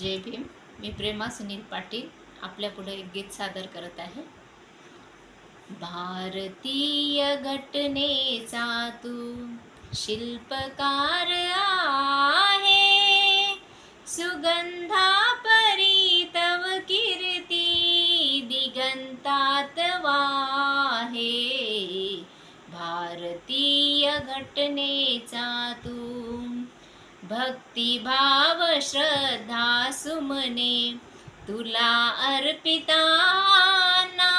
जय भीम मी प्रेमा सुनील पाटील आपल्यापुढे एक गीत सादर करत आहे. भारतीय घटनेचा तू शिल्पकार आहे. सुगंधा परी तव कीर्ती दिगंतात वाहे. भारतीय घटनेचा तू भक्तिभाव श्रद्धा सुमने तुला अर्पिताना.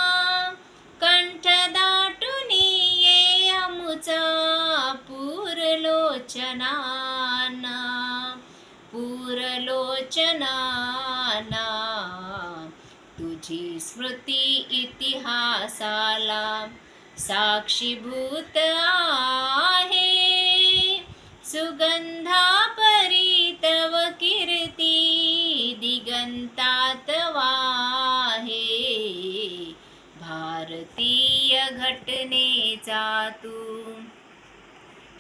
कंठ दाटून ये अमुचा पूरलोचनाना पूरलोचनाना. तुझी स्मृती इतिहासाला साक्षीभूत आहे. सुगंधा दिगंतात वाहे भारतीय घटनेचा तू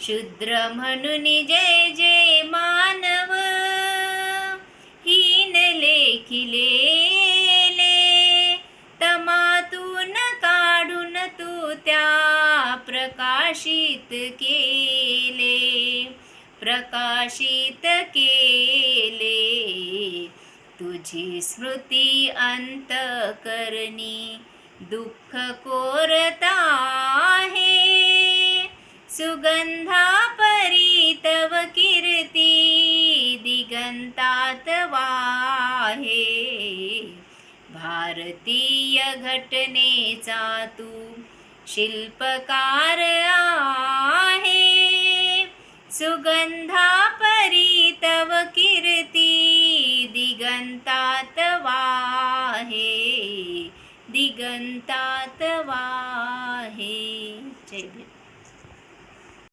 शूद्र म्हणून जय जय मानव हीन लेखिलेले तमातून काढून तू त्या प्रकाशित केले प्रकाशित केले। तुझी स्मृती अंतकरणी दुःख कोरता आहे. सुगंधा परी तव कीर्ती दिगंतात वाहे. भारतीय घटनेचा तू शिल्पकार आ दिगंतात वाहे. जय भीम.